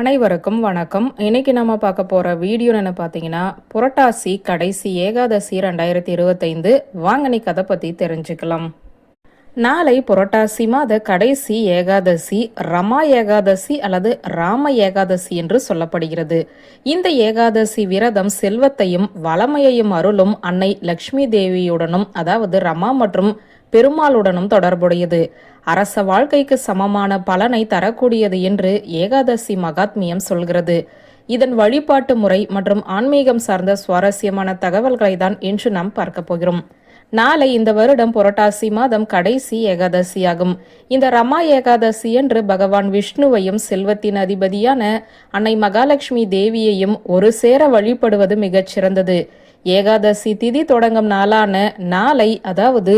அனைவருக்கும் வணக்கம். இன்னைக்கு நம்ம பார்க்க போற வீடியோன்னு பார்த்தீங்கன்னா புரட்டாசி கடைசி ஏகாதசி ரெண்டாயிரத்தி இருபத்தைந்து. வாங்கனி கதை பற்றி தெரிஞ்சுக்கலாம். நாளை புரட்டாசி மாத கடைசி ஏகாதசி ரமா ஏகாதசி அல்லது ராம ஏகாதசி என்று சொல்லப்படுகிறது. இந்த ஏகாதசி விரதம் செல்வத்தையும் வளமையையும் அருளும் அன்னை லக்ஷ்மி தேவியுடனும் அதாவது ரமா மற்றும் பெருமாளுடனும் தொடர்புடையது. அரச வாழ்க்கைக்கு சமமான பலனை தரக்கூடியது என்று ஏகாதசி மகாத்மியம் சொல்கிறது. இதன் வழிபாட்டு முறை மற்றும் ஆன்மீகம் சார்ந்த சுவாரஸ்யமான தகவல்களை தான் இன்று நாம் பார்க்க போகிறோம். நாளை இந்த வருடம் புரட்டாசி மாதம் கடைசி ஏகாதசியாகும். இந்த ரமா ஏகாதசி என்று பகவான் விஷ்ணுவையும் செல்வத்தின் அதிபதியான அன்னை மகாலட்சுமி தேவியையும் ஒரு சேர வழிபடுவது மிகச் சிறந்தது ஏகாதசி திதி தொடங்கும் நாளான நாளை அதாவது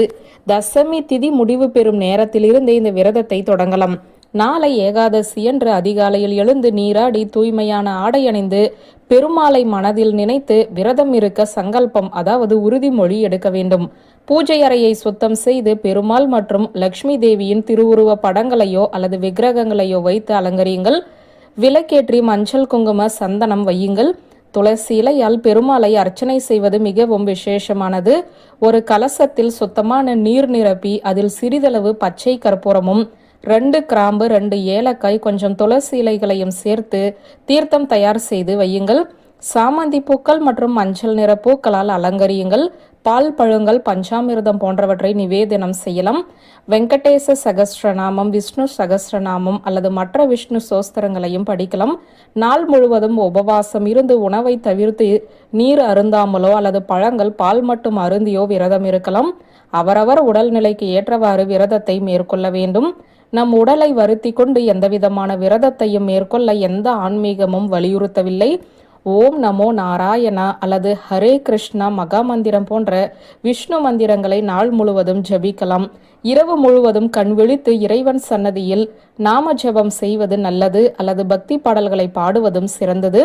தசமி திதி முடிவு பெறும் நேரத்திலிருந்து இந்த விரதத்தை தொடங்கலாம். நாளை ஏகாதசி என்று அதிகாலையில் எழுந்து நீராடி தூய்மையான ஆடை அணிந்து பெருமாளை மனதில் நினைத்து விரதம் இருக்க சங்கல்பம் அதாவது உறுதிமொழி எடுக்க வேண்டும். பூஜை அறையை சுத்தம் செய்து பெருமாள் மற்றும் லக்ஷ்மி தேவியின் திருவுருவ படங்களையோ அல்லது விக்கிரகங்களையோ வைத்து அலங்கரியுங்கள். விளக்கேற்றி மஞ்சள் குங்கும சந்தனம் வையுங்கள். துளசி இலையால் பெருமாளை அர்ச்சனை செய்வது மிகவும் விசேஷமானது. ஒரு கலசத்தில் சுத்தமான நீர் நிரப்பி அதில் சிறிதளவு பச்சை கற்பூரமும் ரெண்டு கிராம்பு ரெண்டு ஏலக்காய் கொஞ்சம் துளசி இலைகளையும் சேர்த்து தீர்த்தம் தயார் செய்து வையுங்கள். சாமந்தி பூக்கள் மற்றும் மஞ்சள் நிற பூக்களால் அலங்கரியுங்கள். பால் பழங்கள் பஞ்சாமிர்தம் போன்றவற்றை நிவேதனம் செய்யலாம். வெங்கடேச சகஸ்ரநாமம் விஷ்ணு சகஸ்ரநாமம் அல்லது மற்ற விஷ்ணு சோஸ்திரங்களையும் படிக்கலாம். நாள் முழுவதும் உபவாசம் இருந்து உணவை தவிர்த்து நீர் அருந்தாமலோ அல்லது பழங்கள் பால் மட்டும் அருந்தியோ விரதம் இருக்கலாம். அவரவர் உடல்நிலைக்கு ஏற்றவாறு விரதத்தை மேற்கொள்ள வேண்டும். நம் உடலை வருத்தி கொண்டு எந்தவிதமான விரதத்தையும் மேற்கொள்ள எந்த ஆன்மீகமும் வலியுறுத்தவில்லை. ஓம் நமோ நாராயணா அல்லது ஹரே கிருஷ்ணா மகா மந்திரம் போன்ற விஷ்ணு மந்திரங்களை நாள் முழுவதும் ஜபிக்கலாம். இரவு முழுவதும் கண் விழித்து இறைவன் சன்னதியில் நாம ஜபம் செய்வது நல்லது அல்லது பக்தி பாடல்களை பாடுவதும் சிறந்தது.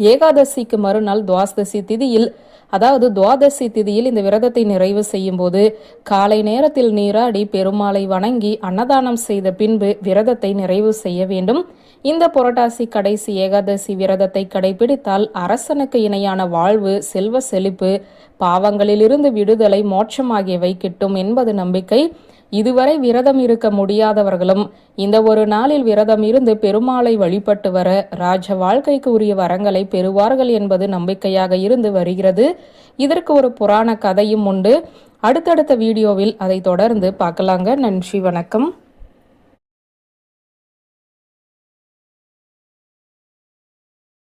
ஏகாதசிக்கு மறுநாள் துவாதசி திதியில் அதாவது துவாதசி திதியில் இந்த விரதத்தை நிறைவு செய்யும் போது காலை நேரத்தில் நீராடி பெருமாளை வணங்கி அன்னதானம் செய்த பின்பு விரதத்தை நிறைவு செய்ய வேண்டும். இந்த புரட்டாசி கடைசி ஏகாதசி விரதத்தை கடைபிடித்தால் அரசனுக்கு இணையான வாழ்வு செல்வ செழிப்பு பாவங்களிலிருந்து விடுதலை மோட்சம் ஆகியவை கிட்டும் என்பது நம்பிக்கை. இதுவரை விரதம் இருக்க முடியாதவர்களும் இந்த ஒரு நாளில் விரதம் இருந்து பெருமாளை வழிபட்டு வர ராஜ வாழ்க்கைக்கு உரிய வரங்களை பெறுவார்கள் என்பது நம்பிக்கையாக இருந்து வருகிறது. இதற்கு ஒரு புராண கதையும் உண்டு. அடுத்தடுத்த வீடியோவில் அதை தொடர்ந்து பார்க்கலாங்க. நன்றி வணக்கம்.